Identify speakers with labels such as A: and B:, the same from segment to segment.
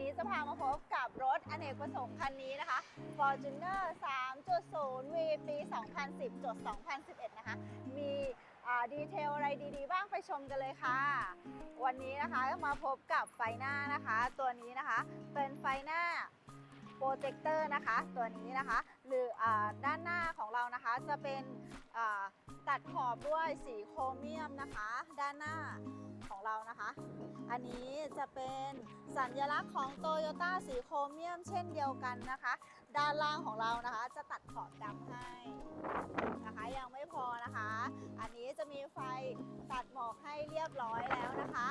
A: นี้จะพามาพบกับรถอเนกประสงค์คันนี้นะคะ Fortuner 3.0 V ปี 2010 2011 นะคะ มีดีเทลอะไรดีๆ บ้างไปชมกันเลยค่ะ วันนี้นะคะมาพบกับไฟหน้านะคะ ตัวนี้นะคะเป็นไฟหน้าโปรเจคเตอร์นะคะ ตัวนี้นะคะ หรืออด้านหน้าของเรานะคะจะเป็นตัดขอบด้วยสีโครเมียมนะคะ ด้านหน้า เรานะคะ อันนี้จะเป็นสัญลักษณ์ของโตโยต้าสีโครเมียมเช่นเดียวกันนะคะ ด้านล่างของเรานะคะ จะตัดขอบดำให้นะคะยังไม่พอนะคะ อันนี้จะมีไฟตัดหมอกให้เรียบร้อยแล้วนะคะ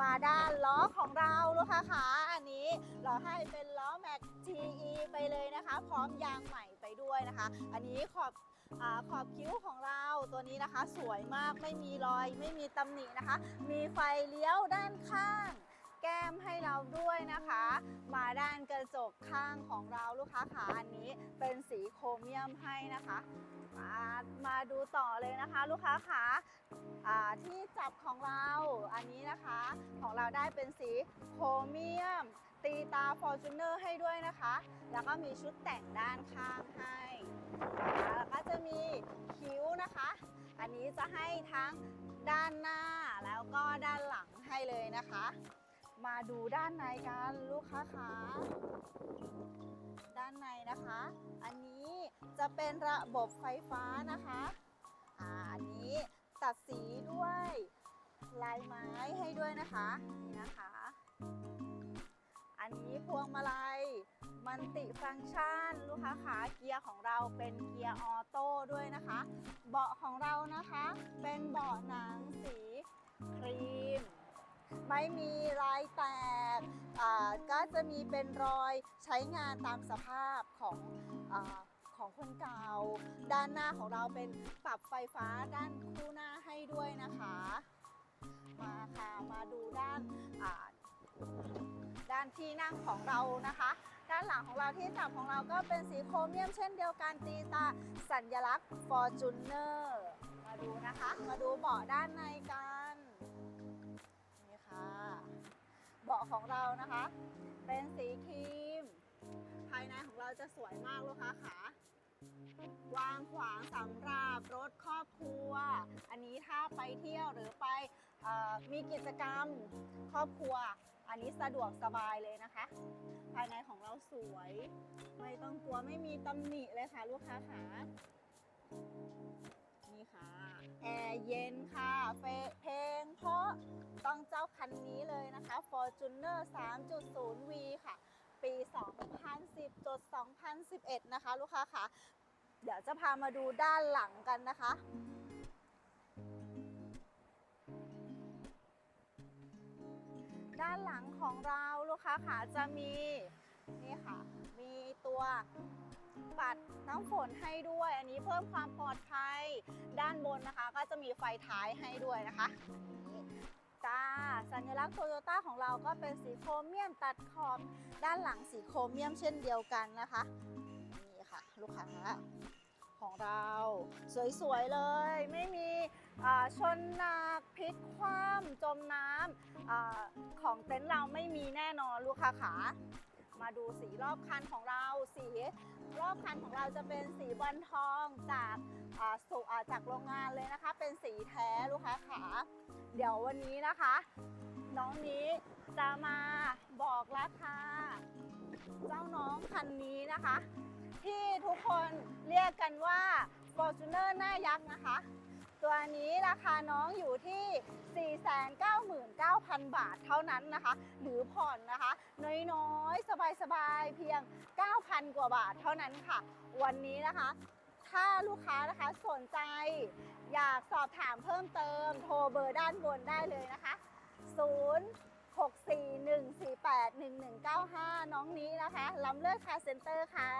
A: มาด้านล้อของเราลูกค้าคะอันนี้เราให้เป็นล้อแม็ก GE ไปเลยนะคะ พร้อมยางใหม่ไปด้วยนะคะ อันนี้ขอบอขอบคิ้วของเรา ตัวนี้นะคะ สวยมากไม่มีรอย ไม่มีตำหนินะคะ มีไฟเลี้ยวด้านข้าง แก้มให้เราด้วยนะคะ มาด้านกระจกข้างของเราลูกค้าขาอันนี้เป็นสีโครเมียมให้นะคะมามาดูต่อเลยนะคะ ลูกค้าขาที่จับของเราอันนี้นะคะ ของเราได้เป็นสีโครเมียม ตีตา Fortuner ให้ด้วยนะคะ แล้วก็มีชุดแต่งด้านข้างให้ แล้วก็จะมีคิ้วนะคะ อันนี้จะให้ทั้งด้านหน้าแล้วก็ด้านหลังให้เลยนะคะ มาดูด้านในกันลูกค้าขาด้านในนะคะ อันนี้จะเป็นระบบไฟฟ้านะคะอ่าอันนี้ตัดสีด้วยลายไม้ให้ด้วยนะคะ นี่นะคะ นี้พวงมาลัยมันติฟังก์ชันลูกค้าขาเกียร์ของเราเป็นเกียร์ออโต้ด้วยนะคะ เบาะของเรานะคะ เป็นเบาะหนังสีครีม ไม่มีรายแตกก็จะมีเป็นรอยใช้งานตามสภาพของอของคนเก่า ด้านหน้าของเราเป็นปรับไฟฟ้าด้านคู่หน้าให้ ด้านที่นั่งของเรานะคะ ด้านหลังของเราที่จับของเราก็เป็นสีโครเมียมเช่นเดียวกันตีตาสัญลักษณ์ Fortuner มาดูนะคะ มาดูเบาะด้านในกันนี่ค่ะเบาะของเรานะคะ เป็นสีครีม ภายในของเราจะสวยมากลูกค้าขาวางขวางสำหรับรถครอบครัว อันนี้ถ้าไปเที่ยวหรือไปอมีกิจกรรมครอบครัว อันนี้สะดวกสบายเลยนะคะ ภายในของเราสวย ไม่ต้องกลัวไม่มีตำหนิเลยค่ะลูกค้าขานี่ค่ะ แอร์เย็นค่ะเฟเพลงเพราะต้องเจ้าคันนี้เลยนะคะ Fortuner 3.0V ค่ะ ปี 2010จด2011 นะคะ ลูกค้าค่ะ เดี๋ยวจะพามาดูด้านหลังกันนะคะานหลังของเราลูกค้าค่ะจะมีนี่ค่ะ มีตัวปัดน้ำฝนให้ด้วย อันนี้เพิ่มความปลอดภัย ด้านบนนะคะ ก็จะมีไฟท้ายให้ด้วยนะคะนี่จ้าสัญลักษณ์โตโยต้าของเราก็เป็นสีโครเมียมตัดขอบ ด้านหลังสีโครเมียมเช่นเดียวกันนะคะ นี่ค่ะ ลูกค้าของเรา สวยๆเลย ไม่มี ชนหนักพลิกคว่ำจมน้ำอของเต็นท์เราไม่มีแน่นอนลูกค้าขามาดูสีรอบคันของเรา สีรอบคันของเราจะเป็นสีบอลทองจากาสาจากโรงงานเลยนะคะ เป็นสีแท้ลูกค้าขาเดี๋ยววันนี้นะคะ น้องนี้จะมาบอกราคาเจ้าน้องคันนี้นะคะ ที่ทุกคนเรียกกันว่า Fortuner หน้ายักษ์นะคะ ตัวนี้ราคาน้องอยู่ที่ 499,000 บาทเท่านั้นนะคะ หรือผ่อนนะคะ น้อยๆ สบายๆ เพียง 9,000 กว่าบาทเท่านั้นค่ะ วันนี้นะคะถ้าลูกค้านะคะสนใจ อยากสอบถามเพิ่มเติม โทรเบอร์ด้านบนได้เลยนะคะ 0 6 4 1 4 8 1 1 9 5 น้องนี้นะคะล้ำเลิศคาเซ็นเตอร์ค่ะ